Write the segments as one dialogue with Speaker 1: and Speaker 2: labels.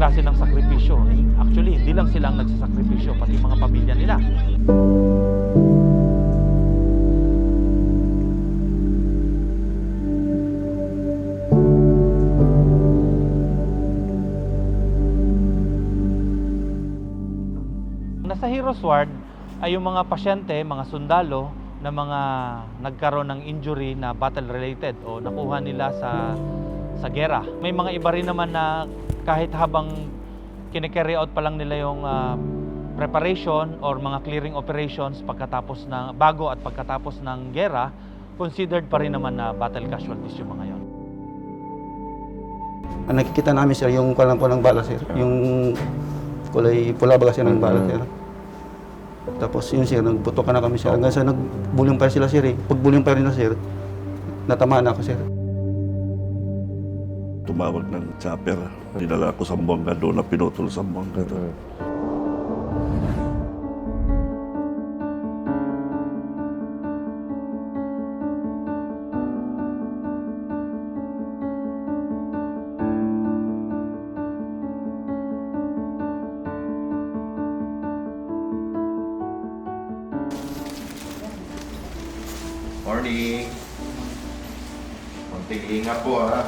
Speaker 1: klase ng sakripisyo, actually hindi lang sila ang nagsasakripisyo, pati mga pamilya nila. Nasa Heroes Ward ay yung mga pasyente, mga sundalo na mga nagkaroon ng injury na battle related o nakuha nila sa sa gera. May mga iba rin naman na kahit habang kine-carry out pa lang nila yung ah, preparation or mga clearing operations pagkatapos ng bago at pagkatapos ng gera, considered pa rin naman na battle casualties yung mga yon.
Speaker 2: Ang nakikita namin sir, yung kulang po ng bala sir. Yung kulay pula ba kasi ng bala sir. Tapos yun sir, nagbutokan na kami sir. Hanggang sa nagbuling pa sila sir eh. Pagbuling pa rin na sir, natamaan ako sir.
Speaker 3: Tumawag ng chopper. Dinala ko sa Buanga doon na pinutol sa Buanga. doon.
Speaker 4: Morning. Konting ingat po ha.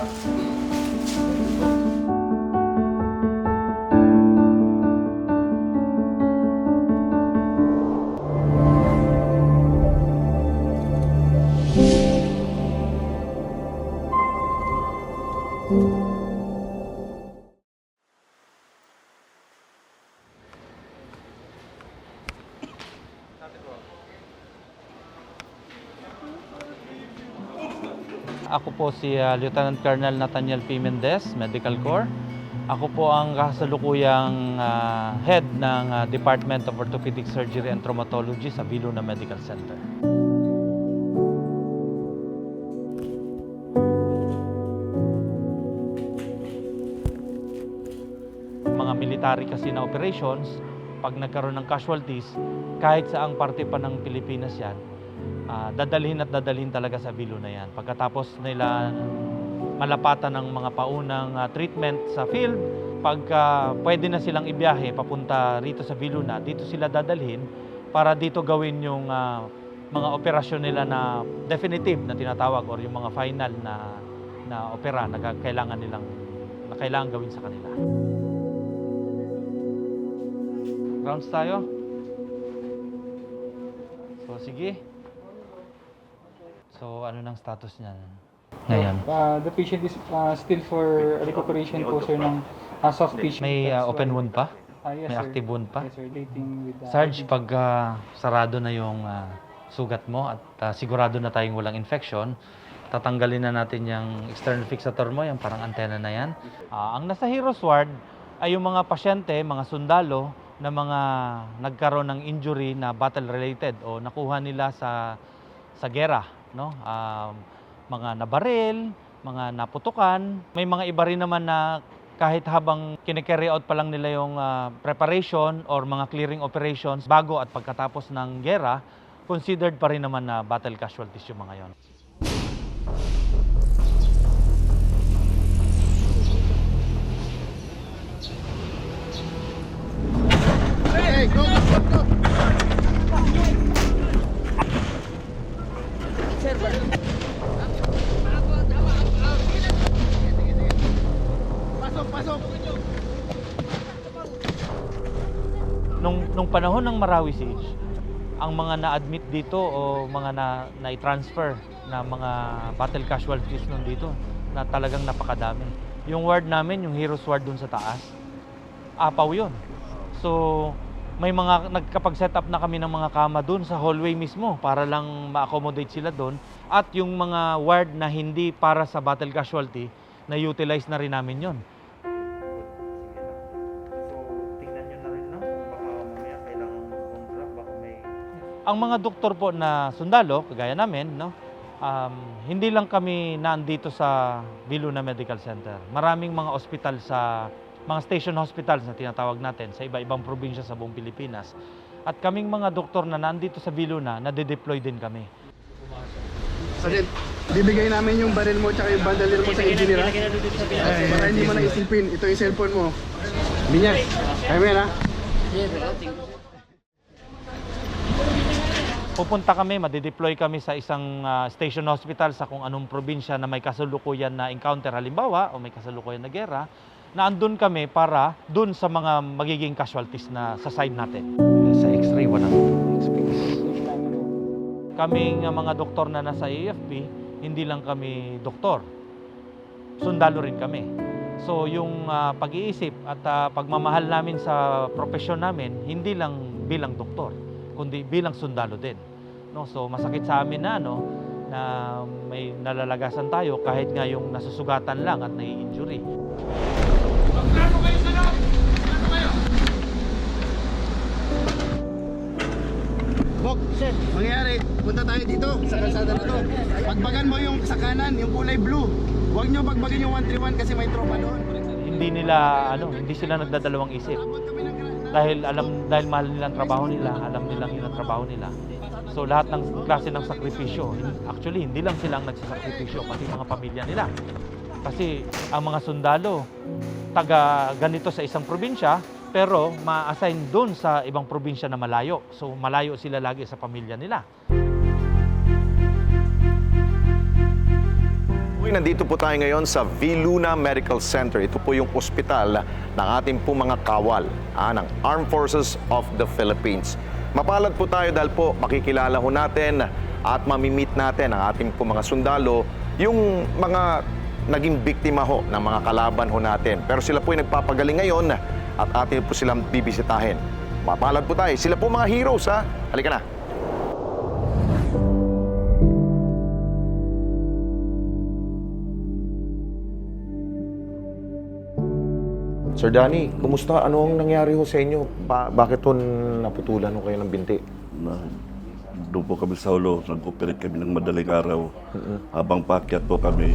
Speaker 1: Ako po si ah, Lieutenant Colonel Nathaniel P. Mendez, Medical Corps. Ako po ang kasalukuyang ah, head ng ah, Department of Orthopedic Surgery and Traumatology sa Viluna Medical Center. Mga military kasi na operations, pag nagkaroon ng casualties, kahit saang parte pa ng Pilipinas yan, ah, dadalhin at dadalhin talaga sa Vilo na yan. Pagkatapos nila malapatan ng mga paunang ah, treatment sa field, pagka pwede na silang ibiyahe papunta rito sa Vilo na, dito sila dadalhin para dito gawin yung ah, mga operasyon nila na definitive na tinatawag or yung mga final na na opera na ga- kailangan nilang na kailangan gawin sa kanila. Rounds tayo. So sige. So, ano nang status niyan? Ngayon.
Speaker 5: Uh, the patient is uh, still for recuperation po sir ng uh, soft tissue.
Speaker 1: May uh, open wound pa?
Speaker 5: Ah, yes,
Speaker 1: May
Speaker 5: sir.
Speaker 1: active wound pa?
Speaker 5: Yes sir, dating with the
Speaker 1: Sarge, pag uh, sarado na yung uh, sugat mo at uh, sigurado na tayong walang infection, tatanggalin na natin yung external fixator mo, yung parang antena na yan. Ah, ang nasa Heroes Ward ay yung mga pasyente, mga sundalo, na mga nagkaroon ng injury na battle related o nakuha nila sa sa gera, no? Um, mga nabaril, mga naputukan. May mga iba rin naman na kahit habang kine-carry out pa lang nila yung ah, preparation or mga clearing operations bago at pagkatapos ng gera, considered pa rin naman na battle casualties yung mga yon. Nung, nung panahon ng Marawi Siege, ang mga na-admit dito o mga na, na-transfer na mga battle casualties nun dito na talagang napakadami. Yung ward namin, yung Heroes Ward dun sa taas, apaw yun. So, may mga nagkapag-set up na kami ng mga kama dun sa hallway mismo para lang ma-accommodate sila dun. At yung mga ward na hindi para sa battle casualty, na rin namin yon. nyo na rin, baka may... Ang mga doktor po na sundalo, kagaya namin, no? Um, hindi lang kami nandito sa Viluna Medical Center. Maraming mga ospital sa mga station hospitals na tinatawag natin sa iba-ibang probinsya sa buong Pilipinas. At kaming mga doktor na nandito sa Viluna, nade-deploy din kami.
Speaker 6: Sergeant, bibigay namin yung baril mo tsaka yung bandolier mo sa engineer ha? Ay, para hindi mo na isipin. Ito yung cellphone mo. Binyas, kaya mo yan ha?
Speaker 1: Pupunta kami, madideploy kami sa isang ah, station hospital sa kung anong probinsya na may kasalukuyan na encounter halimbawa o may kasalukuyan na gera na andun kami para dun sa mga magiging casualties na sa side natin. Sa x-ray, walang experience. Kaming ah, mga doktor na nasa AFP, hindi lang kami doktor. Sundalo rin kami. So yung ah, pag-iisip at ah, pagmamahal namin sa profesyon namin, hindi lang bilang doktor, kundi bilang sundalo din. No, so masakit sa amin na ano na may nalalagasan tayo kahit nga yung nasusugatan lang at nai-injury.
Speaker 6: Punta tayo dito sa kalsada na to. Pagbagan mo yung sa kanan, yung kulay blue. Huwag nyo pagbagan yung 131 kasi may tropa doon.
Speaker 1: Hindi nila ano, hindi sila nagdadalawang isip. Dahil alam dahil mahal nila ang trabaho nila, alam nilang yun ang trabaho nila. So lahat ng klase ng sakripisyo, actually hindi lang sila ang nagsasakripisyo, pati mga pamilya nila. Kasi ang mga sundalo, taga ganito sa isang probinsya, pero ma-assign doon sa ibang probinsya na malayo. So malayo sila lagi sa pamilya nila.
Speaker 7: Nandito po tayo ngayon sa Viluna Medical Center. Ito po yung ospital ng ating po mga kawal ah, ng Armed Forces of the Philippines. Mapalad po tayo dahil po makikilala ho natin at mamimit natin ang ating po mga sundalo, yung mga naging biktima ho ng mga kalaban ho natin. Pero sila po ay nagpapagaling ngayon at atin po silang bibisitahin. Mapalad po tayo. Sila po mga heroes ha. Halika na. Sir Danny, kumusta? Ano ang nangyari ho sa inyo? Ba- bakit ho naputulan ho kayo ng binti?
Speaker 3: Na, doon po kami sa ulo, nag-operate kami ng madaling araw. Habang paakyat po kami,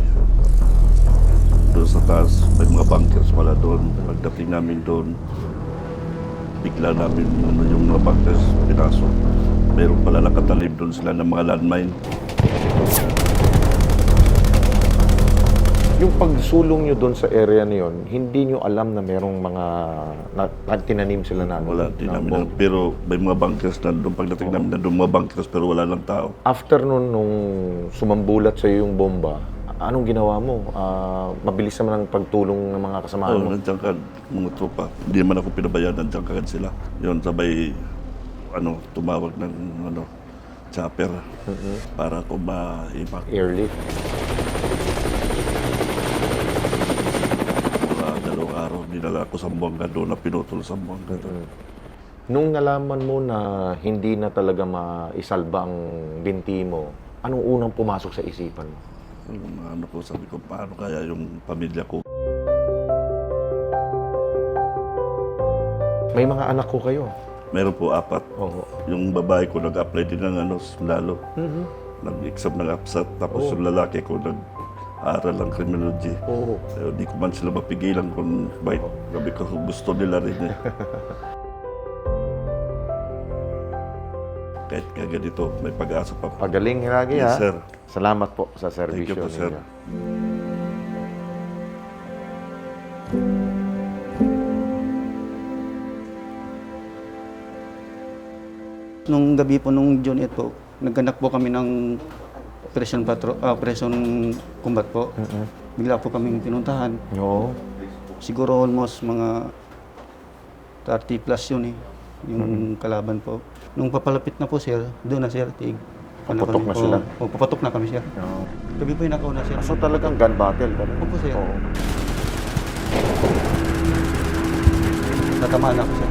Speaker 3: doon sa taas, may mga bunkers pala doon. Pagdating namin doon, bigla namin ano, yung mga bunkers pinasok. Meron pala nakatalim doon sila ng mga landmine.
Speaker 7: Yung pagsulong nyo doon sa area na yun, hindi nyo alam na merong mga na, nagtinanim sila na
Speaker 3: Wala, di
Speaker 7: na.
Speaker 3: Pero may mga bunkers na doon. Pagdating namin na doon, mga bunkers pero wala lang tao.
Speaker 7: After nun, nung sumambulat sa yung bomba, anong ginawa mo? Ah, mabilis naman ang pagtulong ng mga kasamahan
Speaker 3: Oo,
Speaker 7: mo.
Speaker 3: nandiyan ka, mga tropa. Hindi naman ako pinabayaan, nandiyan ka sila. Yun, sabay, ano, tumawag ng, ano, chopper para ako ma-impact.
Speaker 7: Airlift.
Speaker 3: Mga dalawang araw, dinala ako sa Buanga doon na pinutol sa Buanga.
Speaker 7: Nung nalaman mo na hindi na talaga maisalba ang binti mo, anong unang pumasok sa isipan mo?
Speaker 3: Ano ko, sabi ko, paano kaya yung pamilya ko?
Speaker 7: May mga anak ko kayo.
Speaker 3: Meron po apat.
Speaker 7: Oo.
Speaker 3: Yung babae ko nag-apply din ng ano, sundalo. Nag-exam ng APSAT. Tapos yung lalaki ko nag-aral ng criminology.
Speaker 7: Oo.
Speaker 3: So, di ko man sila mapigilan kung bakit. Sabi ko, gusto nila rin eh. Kahit nga ganito, may pag-asa pa.
Speaker 7: Pagaling lagi
Speaker 3: Yes,
Speaker 7: ha.
Speaker 3: sir.
Speaker 7: Salamat po sa
Speaker 3: Thank you po, sir.
Speaker 7: ninyo.
Speaker 2: Nung gabi po, nung June 8 po, nagganap po kami ng operation, patro, ah, operation combat po. Bigla po kaming pinuntahan.
Speaker 7: Oo.
Speaker 2: Siguro almost mga 30 plus yun eh, yung kalaban po. Nung papalapit na po sir, doon na sir, tig. ano
Speaker 7: Papatok
Speaker 2: kami
Speaker 7: na
Speaker 2: po.
Speaker 7: sila?
Speaker 2: O, papatok na kami sir.
Speaker 7: Oo.
Speaker 2: Kami po yung nakauna sir.
Speaker 7: So talagang gun battle ka
Speaker 2: Opo, sir.
Speaker 7: Oo.
Speaker 2: Natamaan ako sir.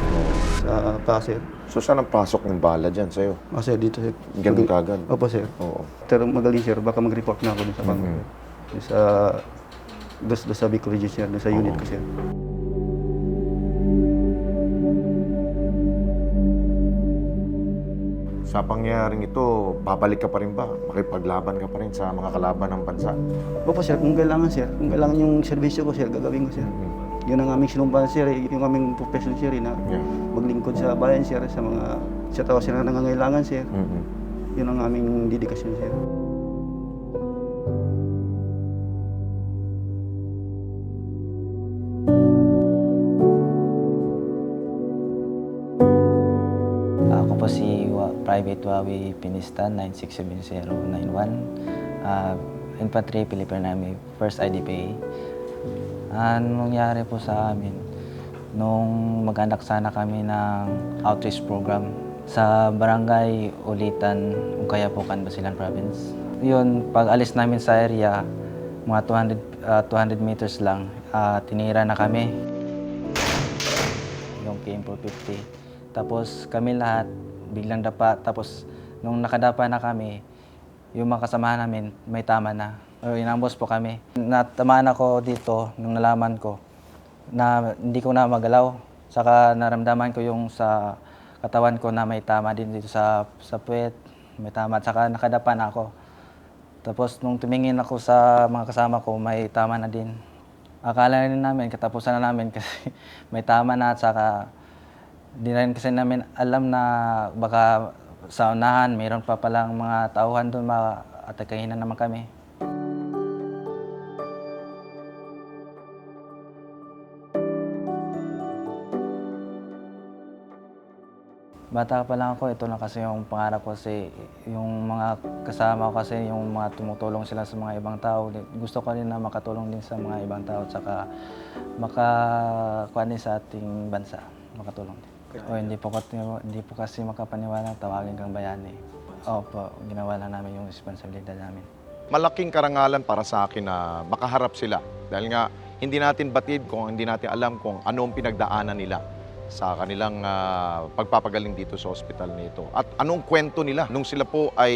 Speaker 2: Sa pa sir.
Speaker 7: So saan ang pasok ng bala dyan sa'yo?
Speaker 2: O sir, dito sir.
Speaker 7: Ganun kagad?
Speaker 2: Opo sir.
Speaker 7: Oo.
Speaker 2: Pero magaling sir, baka mag-report na ako dun sa bang.
Speaker 7: Mhm.
Speaker 2: Dun Sa dos dos sa Bicol Region sir, dun sa unit ko sir.
Speaker 7: Sa pangyayaring ito, babalik ka pa rin ba? Makipaglaban ka pa rin sa mga kalaban ng bansa?
Speaker 2: Opo sir, kung kailangan sir, kung kailangan yung serbisyo ko sir, gagawin ko sir yun ang aming sinumpahan sir, eh, yung aming profession sir eh, na
Speaker 7: Yeah.
Speaker 2: maglingkod sa bayan sir, sa mga sa tao sila nangangailangan sir.
Speaker 7: Mm-mm.
Speaker 2: Yun ang aming dedikasyon sir.
Speaker 8: Ako po si Private Wawi Pinista 9677091. Uh, ah, Infantry Philippine Army, First IDPA. Ang nangyari po sa amin, nung mag-anak sana kami ng outreach program sa barangay Ulitan, Ukayapukan, Basilan Province. Yun, pag alis namin sa area, mga 200, ah, 200 meters lang, ah, tinira na kami yung PM450. Tapos kami lahat, biglang dapa. Tapos nung nakadapa na kami, yung mga kasamahan namin, may tama na. O, inambos po kami. Natamaan ako dito nung nalaman ko na hindi ko na magalaw. Saka naramdaman ko yung sa katawan ko na may tama din dito sa, sa puwet. May tama. Saka nakadapa na ako. Tapos nung tumingin ako sa mga kasama ko, may tama na din. Akala rin namin, katapusan na namin kasi may tama na at saka di na rin kasi namin alam na baka sa unahan mayroon pa palang mga tauhan doon maatakahin na naman kami. Bata pa lang ako, ito na kasi yung pangarap ko kasi yung mga kasama ko kasi yung mga tumutulong sila sa mga ibang tao. Gusto ko rin na makatulong din sa mga ibang tao at saka makakuha din sa ating bansa. Makatulong din. O hindi po, hindi po kasi makapaniwala tawagin kang bayani. Opo, ginawa lang namin yung responsibilidad namin.
Speaker 7: Malaking karangalan para sa akin na makaharap sila. Dahil nga, hindi natin batid kung hindi natin alam kung ano ang pinagdaanan nila sa kanilang ah, pagpapagaling dito sa ospital nito. At anong kwento nila nung sila po ay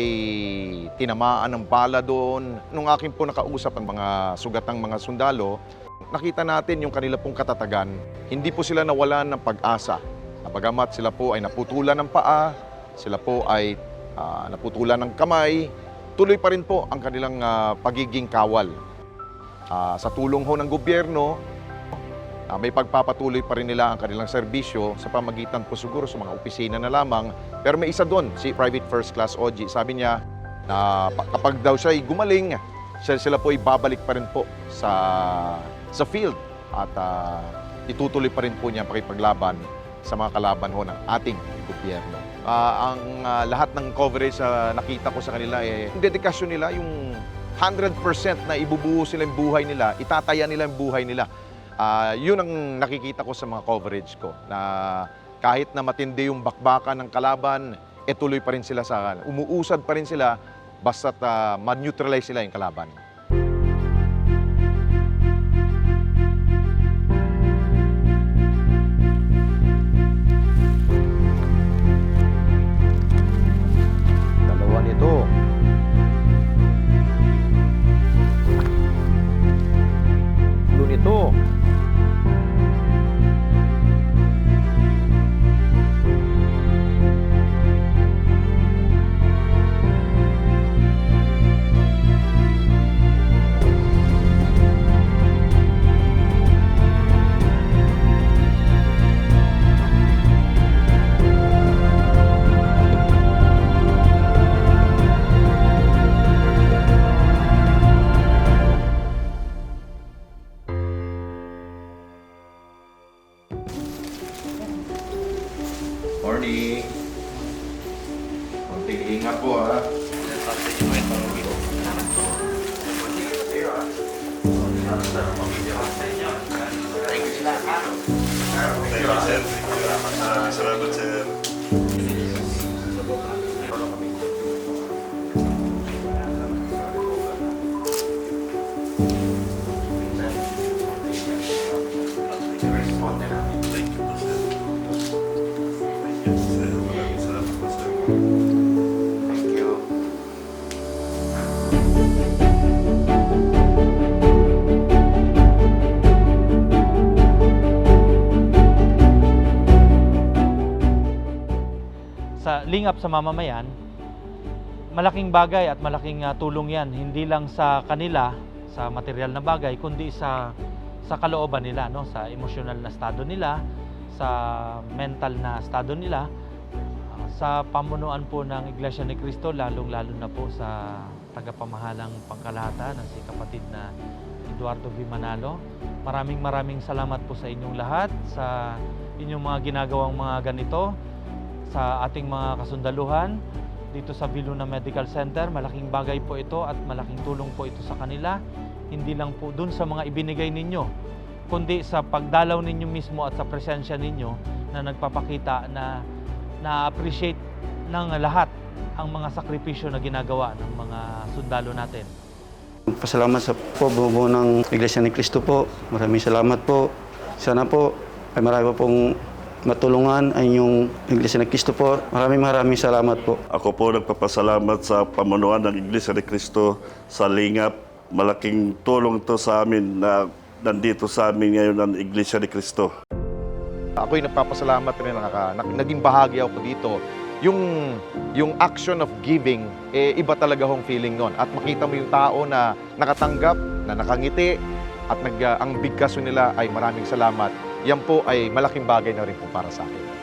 Speaker 7: tinamaan ng bala doon. Nung akin po nakausap ang mga sugatang mga sundalo, nakita natin yung kanila pong katatagan. Hindi po sila nawalan ng pag-asa. Napagamat sila po ay naputulan ng paa, sila po ay ah, naputulan ng kamay, tuloy pa rin po ang kanilang ah, pagiging kawal. Ah, sa tulong ho ng gobyerno, ah, may pagpapatuloy pa rin nila ang kanilang serbisyo sa pamagitan po siguro sa mga opisina na lamang. Pero may isa doon, si Private First Class OG. Sabi niya na pa- kapag daw siya ay gumaling, siya, sila po ay babalik pa rin po sa, sa field at ah, itutuloy pa rin po niya pakipaglaban sa mga kalaban ho ng ating gobyerno. Ah, ang ah, lahat ng coverage na nakita ko sa kanila, eh, yung dedikasyon nila, yung 100% na ibubuo sila yung buhay nila, itataya nila yung buhay nila. Ah, yun ang nakikita ko sa mga coverage ko, na kahit na matindi yung bakbakan ng kalaban, eh tuloy pa rin sila sa, umuusad pa rin sila, basta't ah, ma-neutralize sila yung kalaban.
Speaker 1: Lingap sa mamamayan, malaking bagay at malaking ah, tulong yan. Hindi lang sa kanila, sa material na bagay, kundi sa sa kalooban nila, no? sa emosyonal na estado nila, sa mental na estado nila, ah, sa pamunuan po ng Iglesia ni Cristo, lalong-lalo na po sa tagapamahalang pangkalahatan ng si kapatid na Eduardo V. Manalo. Maraming maraming salamat po sa inyong lahat, sa inyong mga ginagawang mga ganito, sa ating mga kasundaluhan dito sa Viluna Medical Center. Malaking bagay po ito at malaking tulong po ito sa kanila. Hindi lang po dun sa mga ibinigay ninyo, kundi sa pagdalaw ninyo mismo at sa presensya ninyo na nagpapakita na na-appreciate ng lahat ang mga sakripisyo na ginagawa ng mga sundalo natin.
Speaker 2: Pasalamat sa po buo ng Iglesia ni Cristo po. Maraming salamat po. Sana po ay marami pa pong matulungan ay yung Iglesia ni Cristo po. Maraming maraming salamat po.
Speaker 3: Ako po nagpapasalamat sa pamunuan ng Iglesia ni Cristo sa Lingap. Malaking tulong to sa amin na nandito sa amin ngayon ang Iglesia ni Cristo.
Speaker 7: Ako'y nagpapasalamat rin na, naka- na naging bahagi ako dito. Yung, yung action of giving, eh, iba talaga hong feeling nun. At makita mo yung tao na nakatanggap, na nakangiti, at nag, ang bigkaso nila ay maraming salamat. Yan po ay malaking bagay na rin po para sa akin.